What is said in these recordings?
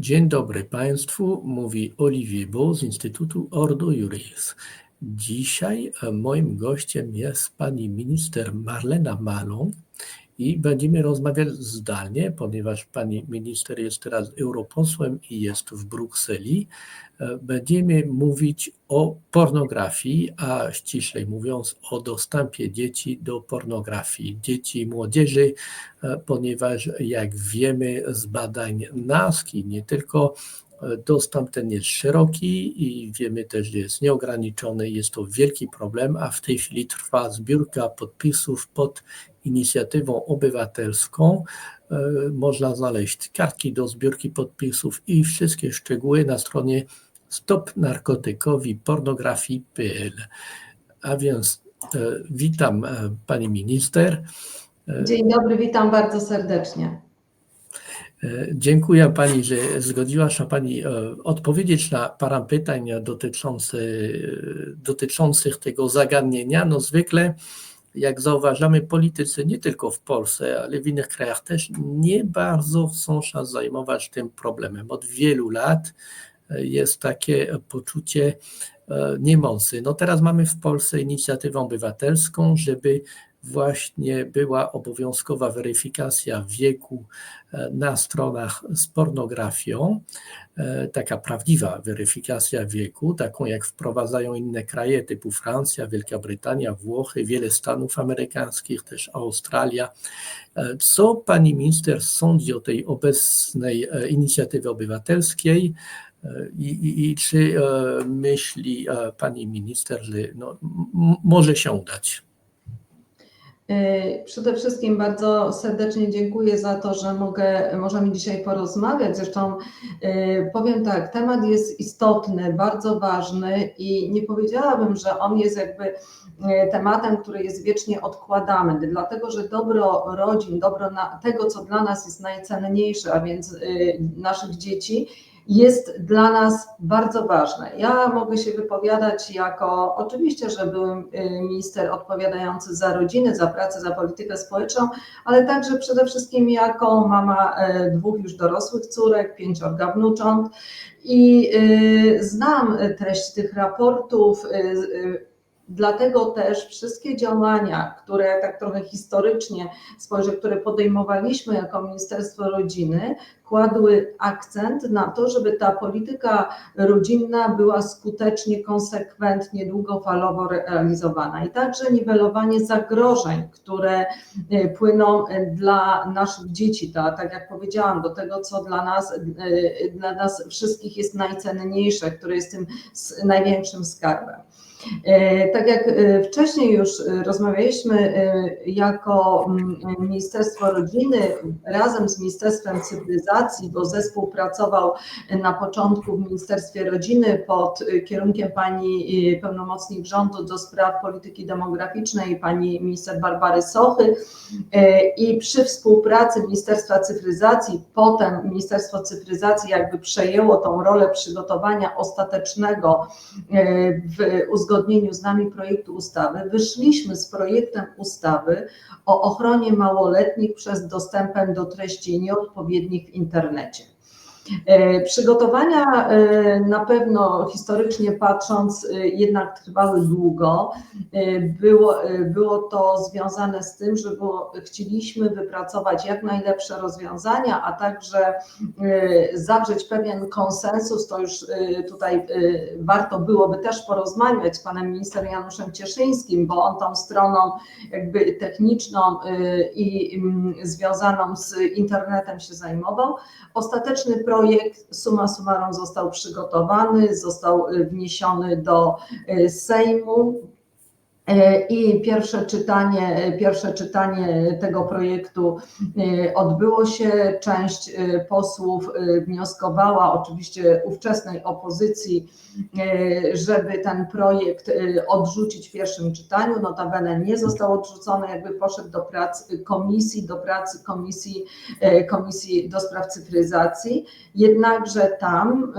Dzień dobry Państwu, mówi Olivier Beau z Instytutu Ordo Juris. Dzisiaj e, moim gościem jest pani minister Marlena Maląg i będziemy rozmawiać zdalnie, ponieważ pani minister jest teraz europosłem i jest w Brukseli. E, Będziemy mówić o pornografii, a ściślej mówiąc o dostępie dzieci do pornografii, dzieci i młodzieży, e, ponieważ jak wiemy z badań NASKI, nie tylko e, dostęp ten jest szeroki i wiemy też, że jest nieograniczony, jest to wielki problem, a w tej chwili trwa zbiórka podpisów pod inicjatywą obywatelską. E, Można znaleźć kartki do zbiórki podpisów i wszystkie szczegóły na stronie stopnarkotykowi-pornografii.pl. A więc e, witam e, pani minister. Dzień dobry, witam bardzo serdecznie. Dziękuję Pani, że zgodziła się Pani odpowiedzieć na parę pytań dotyczących, dotyczących tego zagadnienia. No zwykle, jak zauważamy, politycy nie tylko w Polsce, ale w innych krajach też nie bardzo chcą się zajmować tym problemem. Od wielu lat e, jest takie poczucie e, niemocy. No teraz mamy w Polsce inicjatywę obywatelską, żeby właśnie była obowiązkowa weryfikacja wieku e, na stronach z pornografią, e, taka prawdziwa weryfikacja wieku, taką jak wprowadzają inne kraje typu Francja, Wielka Brytania, Włochy, wiele Stanów Amerykańskich, też Australia. E, Co pani minister sądzi o tej obecnej inicjatywie obywatelskiej? I, i, I czy myśli pani minister, że no, może się udać? Y, Przede wszystkim bardzo serdecznie dziękuję za to, że mogę, możemy dzisiaj porozmawiać. Zresztą y, powiem tak, temat jest istotny, bardzo ważny i nie powiedziałabym, że on jest jakby y, tematem, który jest wiecznie odkładany, dlatego że dobro rodzin, dobro tego, co dla nas jest najcenniejsze, a więc naszych dzieci, jest dla nas bardzo ważne. Ja mogę się wypowiadać jako, oczywiście, że byłem y, minister odpowiadający za rodzinę, za pracę, za politykę społeczną, ale także przede wszystkim jako mama e, dwóch już dorosłych córek, pięciorga wnucząt i y, znam treść tych raportów. Dlatego też wszystkie działania, które tak trochę historycznie spojrzę, które podejmowaliśmy jako Ministerstwo Rodziny, kładły akcent na to, żeby ta polityka rodzinna była skutecznie, konsekwentnie, długofalowo realizowana i także niwelowanie zagrożeń, które e, płyną e, dla naszych dzieci, ta, tak jak powiedziałam, do tego, co dla nas, e, dla nas wszystkich jest najcenniejsze, które jest tym największym skarbem. Tak jak e, wcześniej już e, rozmawialiśmy e, jako mm, Ministerstwo Rodziny razem z Ministerstwem Cyfryzacji, bo zespół pracował na początku w Ministerstwie Rodziny pod kierunkiem pani pełnomocnik rządu do spraw polityki demograficznej, pani minister Barbary Sochy i przy współpracy Ministerstwa Cyfryzacji, potem Ministerstwo Cyfryzacji jakby przejęło tą rolę przygotowania ostatecznego w uzgodnieniu z nami projektu ustawy, wyszliśmy z projektem ustawy o ochronie małoletnich przez dostępem do treści nieodpowiednich w internecie. E, Przygotowania e, na pewno historycznie patrząc e, jednak trwały długo. Było, było to związane z tym, że było, chcieliśmy wypracować jak najlepsze rozwiązania, a także zawrzeć pewien konsensus, to już tutaj warto byłoby też porozmawiać z panem ministrem Januszem Cieszyńskim, bo on tą stroną jakby techniczną i mm, związaną z internetem się zajmował. Ostateczny projekt summa summarum został przygotowany, został e, wniesiony do e, Sejmu. E, I pierwsze czytanie, e, pierwsze czytanie tego projektu e, odbyło się. Część posłów wnioskowała, oczywiście ówczesnej opozycji, żeby ten projekt odrzucić w pierwszym czytaniu. Notabene nie został odrzucony, jakby poszedł do prac komisji, do pracy komisji, komisji do spraw cyfryzacji. Jednakże tam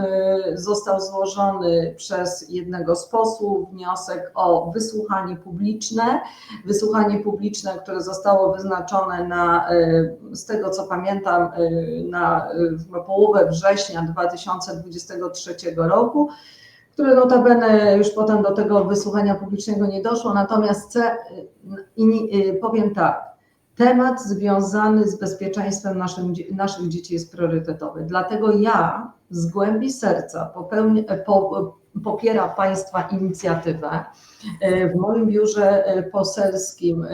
został złożony przez jednego z posłów wniosek o wysłuchanie publiczne. Wysłuchanie publiczne, które zostało wyznaczone na, e, z tego co pamiętam, e, na e, połowę września 2023 roku które notabene już potem do tego wysłuchania publicznego nie doszło, natomiast i, powiem tak, temat związany z bezpieczeństwem naszym, naszych dzieci jest priorytetowy. Dlatego ja z głębi serca popełni, po, popiera Państwa inicjatywę. W moim biurze poselskim,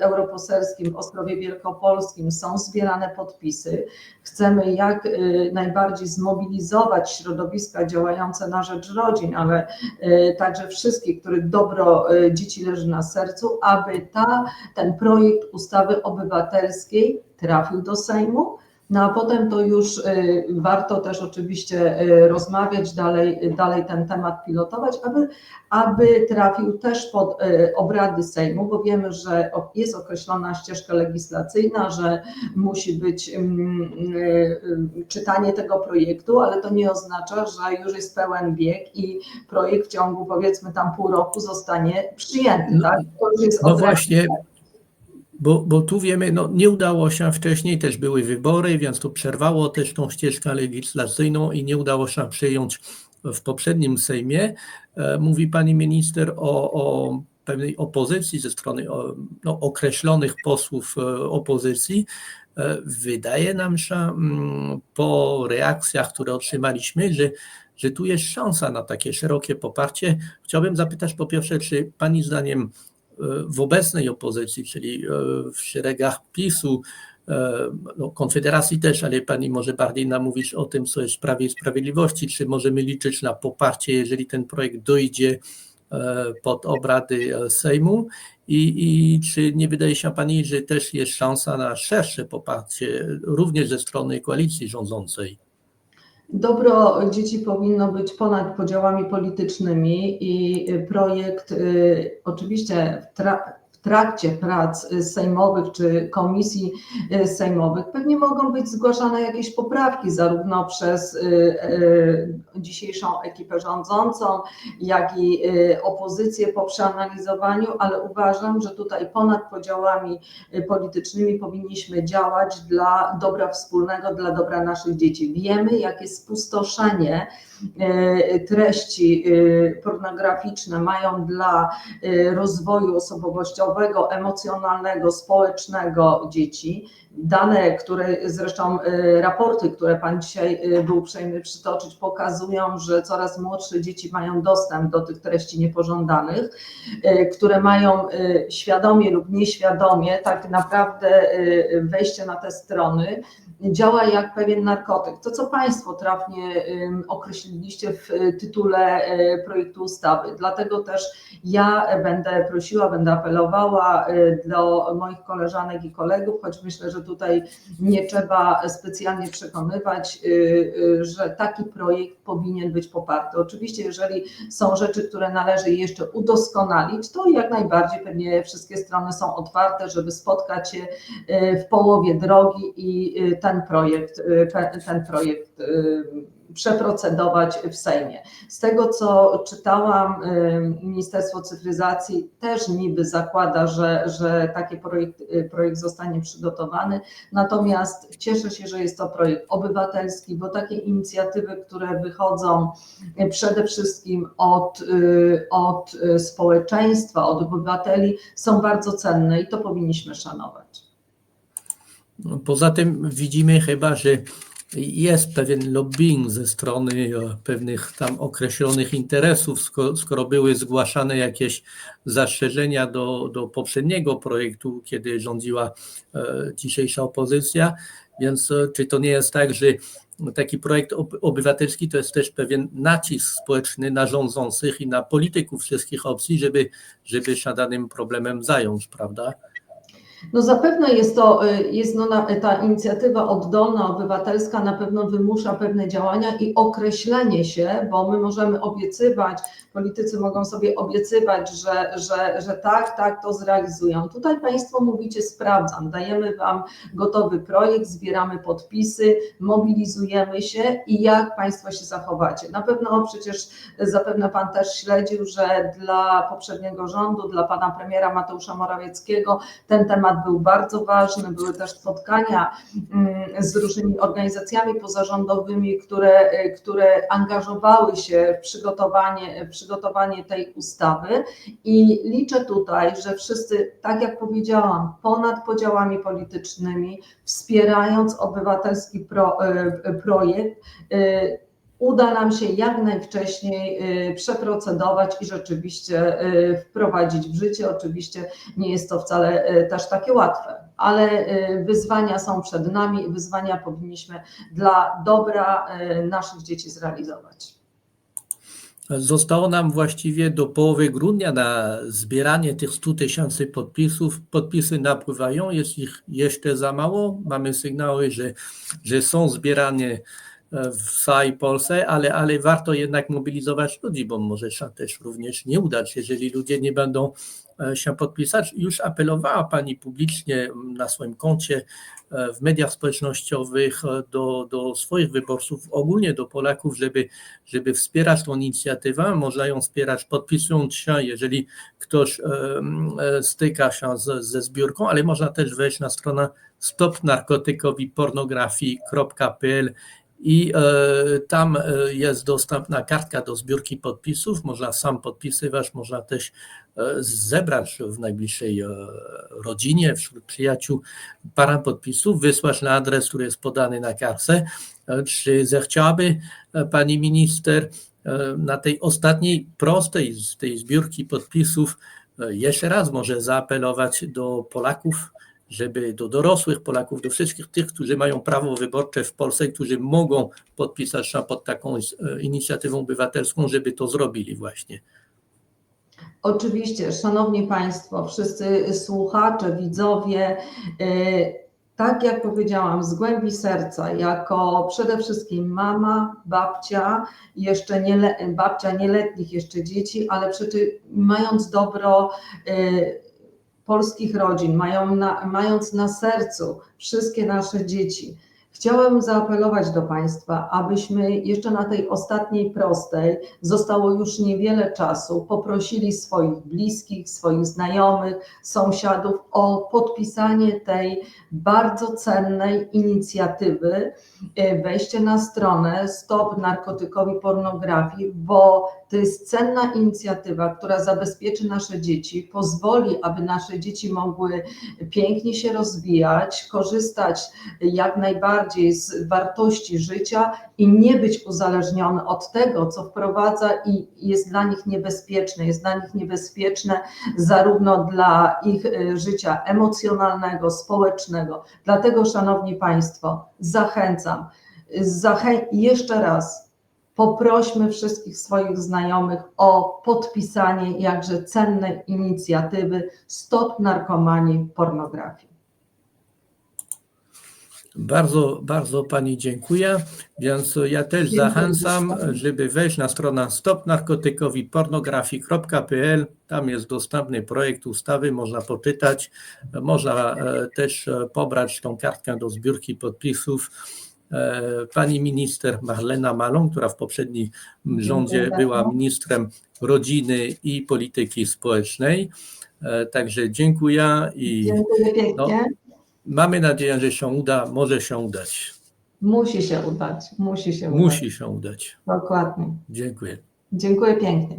europoselskim w Ostrowie Wielkopolskim są zbierane podpisy. Chcemy jak najbardziej zmobilizować środowiska działające na rzecz rodzin, ale także wszystkich, których dobro dzieci leży na sercu, aby ta, ten projekt ustawy obywatelskiej trafił do Sejmu no a potem to już y, warto też oczywiście y, rozmawiać dalej, dalej ten temat pilotować, aby, aby trafił też pod y, obrady Sejmu, bo wiemy, że jest określona ścieżka legislacyjna, że musi być mm, czytanie tego projektu, ale to nie oznacza, że już jest pełen bieg i projekt w ciągu powiedzmy tam pół roku zostanie przyjęty. No, tak? no właśnie. Bo, bo tu wiemy, no nie udało się wcześniej, też były wybory, więc to przerwało też tą ścieżkę legislacyjną i nie udało się przyjąć w poprzednim Sejmie. E, mówi pani minister o, o pewnej opozycji ze strony no, określonych posłów e, opozycji. E, wydaje nam się mm, po reakcjach, które otrzymaliśmy, że, że tu jest szansa na takie szerokie poparcie. Chciałbym zapytać po pierwsze, czy pani zdaniem w obecnej opozycji, czyli e, w szeregach PiSu, e, no, Konfederacji też, ale pani może bardziej nam mówić o tym, co jest w Prawie i Sprawiedliwości, czy możemy liczyć na poparcie, jeżeli ten projekt dojdzie e, pod obrady Sejmu i, i czy nie wydaje się pani, że też jest szansa na szersze poparcie również ze strony koalicji rządzącej? Dobro dzieci powinno być ponad podziałami politycznymi i projekt y, oczywiście w, trakcie prac y, sejmowych czy komisji y, sejmowych pewnie mogą być zgłaszane jakieś poprawki, zarówno przez y, dzisiejszą ekipę rządzącą, jak i opozycję po przeanalizowaniu, ale uważam, że tutaj ponad podziałami politycznymi powinniśmy działać dla dobra wspólnego, dla dobra naszych dzieci. Wiemy, jakie spustoszenie treści pornograficzne mają dla rozwoju osobowościowego, emocjonalnego, społecznego dzieci. Dane, które zresztą y, raporty, które Pan dzisiaj y, był uprzejmy przytoczyć, pokazują, że coraz młodsze dzieci mają dostęp do tych treści niepożądanych, y, które mają świadomie lub nieświadomie tak naprawdę wejście na te strony działa jak pewien narkotyk. To, co Państwo trafnie określiliście w tytule projektu ustawy. Dlatego też ja będę prosiła, będę apelowała do moich koleżanek i kolegów, choć myślę, że tutaj nie trzeba specjalnie przekonywać, y, y, że taki projekt powinien być poparty. Oczywiście, jeżeli są rzeczy, które należy jeszcze udoskonalić, to jak najbardziej pewnie wszystkie strony są otwarte, żeby spotkać się y, w połowie drogi i ten projekt, ten projekt przeprocedować w Sejmie. Z tego, co czytałam, y, Ministerstwo Cyfryzacji też niby zakłada, że, że taki projekt, y, projekt zostanie przygotowany, natomiast cieszę się, że jest to projekt obywatelski, bo takie inicjatywy, które wychodzą y, przede wszystkim od, od społeczeństwa, od obywateli, są bardzo cenne i to powinniśmy szanować. Poza tym widzimy chyba, że jest pewien lobbying ze strony e, pewnych tam określonych interesów, skoro, były zgłaszane jakieś zastrzeżenia do, do poprzedniego projektu, kiedy rządziła e, dzisiejsza opozycja. Więc e, czy to nie jest tak, że taki projekt obywatelski to jest też pewien nacisk społeczny na rządzących i na polityków wszystkich opcji, żeby, żeby się danym problemem zająć, prawda? No zapewne jest to, y, jest no, ta inicjatywa oddolna, obywatelska na pewno wymusza pewne działania i określenie się, bo my możemy obiecywać, politycy mogą sobie obiecywać, że, że, że tak, tak, to zrealizują. Tutaj Państwo mówicie sprawdzam, dajemy Wam gotowy projekt, zbieramy podpisy, mobilizujemy się i jak Państwo się zachowacie. Na pewno przecież zapewne Pan też śledził, że dla poprzedniego rządu, dla Pana Premiera Mateusza Morawieckiego ten temat był bardzo ważny, były też spotkania mm, z różnymi organizacjami pozarządowymi, które, które angażowały się w przygotowanie, w przygotowanie tej ustawy. I liczę tutaj, że wszyscy, tak jak powiedziałam, ponad podziałami politycznymi, wspierając obywatelski pro, e, projekt, e, uda nam się jak najwcześniej e, przeprocedować i rzeczywiście e, wprowadzić w życie. Oczywiście nie jest to wcale e, też takie łatwe, ale wyzwania są przed nami i wyzwania powinniśmy dla dobra naszych dzieci zrealizować. Zostało nam właściwie do połowy grudnia na zbieranie tych 100 tysięcy podpisów. Podpisy napływają, jest ich jeszcze za mało. Mamy sygnały, że, że są zbierane w całej Polsce, ale, ale warto jednak mobilizować ludzi, bo może się też również nie udać, jeżeli ludzie nie będą e, się podpisać. Już apelowała Pani publicznie na swoim koncie e, w mediach społecznościowych e, do, do swoich wyborców, ogólnie do Polaków, żeby, żeby wspierać tą inicjatywę. Można ją wspierać podpisując się, jeżeli ktoś e, styka się z, ze zbiórką, ale można też wejść na stronę stopnarkotykowipornografii.pl i e, tam e, jest dostępna kartka do zbiórki podpisów. Można sam podpisywać, można też e, zebrać w najbliższej rodzinie, wśród przyjaciół parę podpisów, wysłać na adres, który jest podany na kartce. Czy zechciałaby pani minister na tej ostatniej prostej z tej zbiórki podpisów jeszcze raz może zaapelować do Polaków, żeby do dorosłych Polaków, do wszystkich tych, którzy mają prawo wyborcze w Polsce, którzy mogą podpisać się pod taką e, inicjatywą obywatelską, żeby to zrobili właśnie. Oczywiście, Szanowni Państwo, wszyscy słuchacze, widzowie, y, tak jak powiedziałam, z głębi serca, jako przede wszystkim mama, babcia, jeszcze nie, babcia nieletnich jeszcze dzieci, ale przecież mając dobro y, polskich rodzin, mają na, mając na sercu wszystkie nasze dzieci, chciałem zaapelować do Państwa, abyśmy jeszcze na tej ostatniej prostej, zostało już niewiele czasu, poprosili swoich bliskich, swoich znajomych, sąsiadów o podpisanie tej bardzo cennej inicjatywy, e, wejście na stronę Stop Narkotykowi Pornografii, bo to jest cenna inicjatywa, która zabezpieczy nasze dzieci, pozwoli, aby nasze dzieci mogły pięknie się rozwijać, korzystać jak najbardziej z wartości życia i nie być uzależnione od tego, co wprowadza i jest dla nich niebezpieczne. Jest dla nich niebezpieczne zarówno dla ich y, życia emocjonalnego, społecznego. Dlatego, Szanowni Państwo, zachęcam, zachę- jeszcze raz poprośmy wszystkich swoich znajomych o podpisanie jakże cennej inicjatywy Stop Narkomanii Pornografii. Bardzo, bardzo Pani dziękuję. Więc ja też Dziękuję zachęcam, żeby wejść na stronę stopnarkotykowipornografii.pl. Tam jest dostępny projekt ustawy, można poczytać. Można e, też e, pobrać tą kartkę do zbiórki podpisów. E, Pani minister Marlena Malą, która w poprzednim rządzie była ministrem rodziny i polityki społecznej. Także dziękuję i Dziękuję pięknie. No. Mamy nadzieję, że się uda, może się udać. Musi się udać, musi się udać. Musi się udać. Dokładnie. Dziękuję. Dziękuję pięknie.